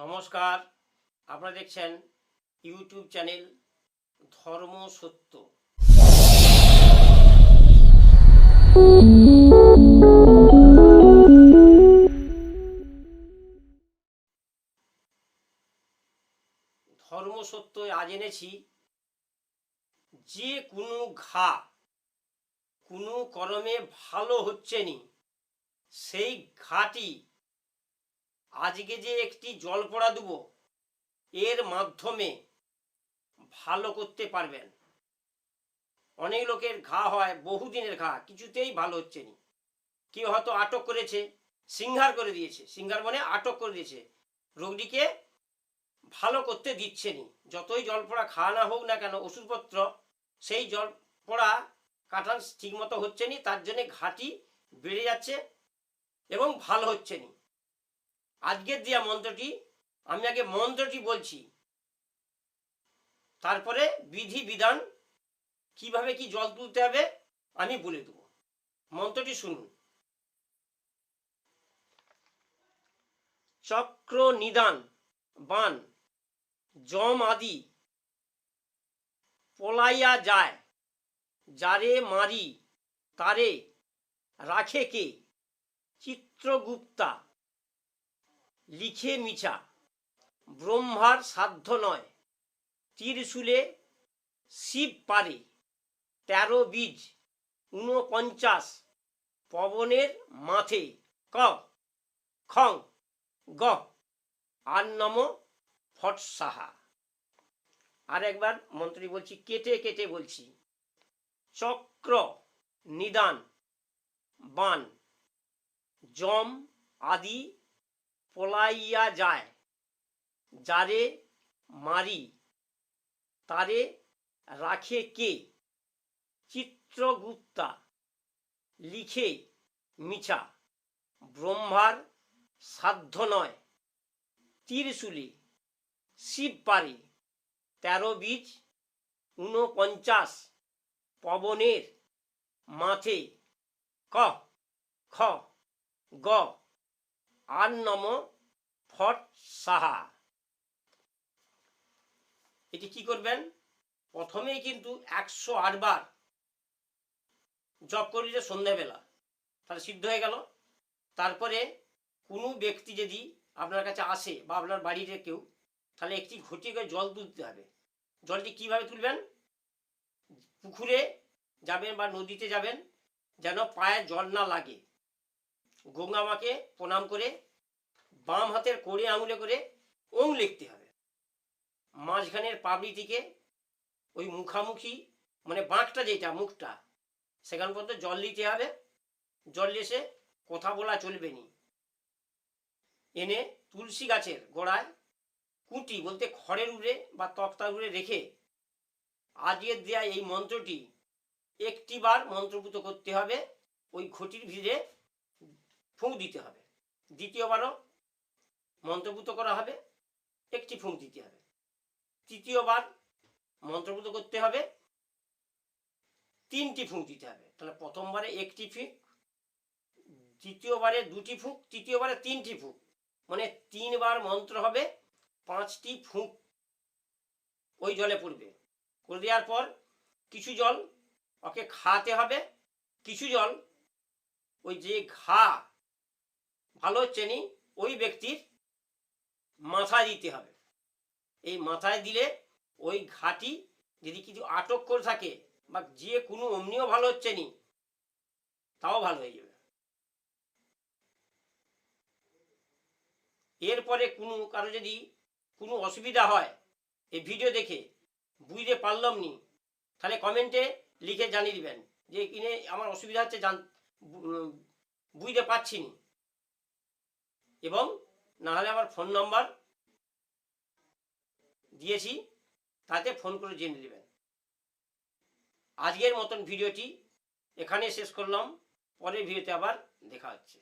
নমস্কার। আপনারা দেখছেন ইউটিউব চ্যানেল ধর্ম সত্য। ধর্ম সত্য আজ এনেছি যে কোনো ঘা, কোনো কর্মে ভালো হচ্ছে নি, সেই ঘাটি আজকে যে একটি জল পড়া দেব, এর মাধ্যমে ভালো করতে পারবেন। অনেক লোকের ঘা হয়, বহুদিনের ঘা, কিছুতেই ভালো হচ্ছে না। কেউ হয়তো আটক করেছে সিংহার করে দিয়েছে। সিংহার মানে আটক করে দিয়েছে। রোগীকে ভালো করতে দিচ্ছে নি। যতই জল পড়া খাওয়া না হোক না কেন, ওষুধপত্র, সেই জল পড়া কাটান ঠিকমতো হচ্ছে নি, তার জন্য ঘাটি বেড়ে যাচ্ছে এবং ভালো হচ্ছে নি। আজকের দেওয়া মন্ত্রটি, আমি আগে মন্ত্রটি বলছি। তারপরে বিধি, বিধান, কীভাবে কি জল তুলতে হবে, আমি বলে দেব। মন্ত্রটি শুনুন। চক্র, নিদান, বান, জম আদি, পলাইয়া যায়, যারে মারি, তারে রাখে কে? চিত্রগুপ্তা। লিখে মিছা। ব্রহ্মার সাধ্য নয়। তীরশুলে শিব পারে। তেরো বীজ, ঊনপঞ্চাশ পবনের মাথে ক, খং, গ, আর নম, ফট সাহা। আর একবার মন্ত্রী বলছি, কেটে কেটে বলছি। চক্র, নিদান, বান, জম, আদি পলাইয়া যায়। যারে মারি, তারে রাখে কে? চিত্রগুপ্তা লিখে, মিছা, ব্রহ্মার সাধ্য নয়। তীরশুলি, শিব পারি, তেরো বীজ, ঊনপঞ্চাশ পবনের মাথে ক, খ, গ আর নম ফট সাহা। এটি কি করবেন? প্রথমেই কিন্তু একশো আটবার জপ করলে সন্ধ্যাবেলা। তাহলে সিদ্ধ হয়ে গেল। তারপরে কোনো ব্যক্তি যদি আপনার কাছে আসে বা আপনার বাড়িতে কেউ, তাহলে একটি ঘটি করে জল তুলতে হবে। জলটি কীভাবে তুলবেন? পুকুরে যাবেন বা নদীতে যাবেন, যেন পায়ে জল না লাগে। গঙ্গা মাকে প্রণাম করে বাম হাতের কোড়ে আঙুলে করে ওং লিখতে হবে। মাঝখানের পাবলি থেকে ওই মুখামুখি মানে বাঁকটা যেটা মুখটা, সেখান পর্যন্ত জল দিতে হবে। জল এসে কথা বলা চলবে নি। এনে তুলসী গাছের গোড়ায় কুটি বলতে খড়ের উড়ে বা তক্তার উড়ে রেখে আজকের দেয়া এই মন্ত্রটি একটিবার মন্ত্রপুত করতে হবে। ওই ঘটির ভিড়ে ফুঁক দিতে হবে। দ্বিতীয়বারও মন্ত্রপুত করা হবে, একটি ফুঁক দিতে হবে। তৃতীয়বার মন্ত্রপুত করতে হবে, তিনটি ফুঁক দিতে হবে। তাহলে প্রথমবারে একটি ফুঁক, দ্বিতীয়বারে দুটি ফুঁক, তৃতীয়বারে তিনটি ফুঁক। মানে তিনবার মন্ত্র হবে, পাঁচটি ফুঁক ওই জলে পড়বে। করে দেওয়ার পর কিছু জল ওকে খাওয়াতে হবে, কিছু জল ওই যে ঘা ভালো হচ্ছে নি, ওই ব্যক্তির মাথায় দিতে হবে। এই মাথায় দিলে ওই ঘাটি যদি কিছু আটক করে থাকে বা যে কোনো অমনিও ভালো হচ্ছে নি, তাও ভালো হয়ে যাবে। এরপরে কোনো কারও যদি কোনো অসুবিধা হয়, এই ভিডিও দেখে বুঝতে পারলাম নি, তাহলে কমেন্টে লিখে জানিয়ে দিবেন যে কিনে আমার অসুবিধা হচ্ছে জান বুঝতে পারছি নি। এবং না হলে আমার ফোন নাম্বার দিয়েছি, তাতে ফোন করে জেনে নেবেন। আজকের মতন ভিডিওটি এখানে শেষ করলাম। পরের ভিডিওতে আবার দেখা হচ্ছে।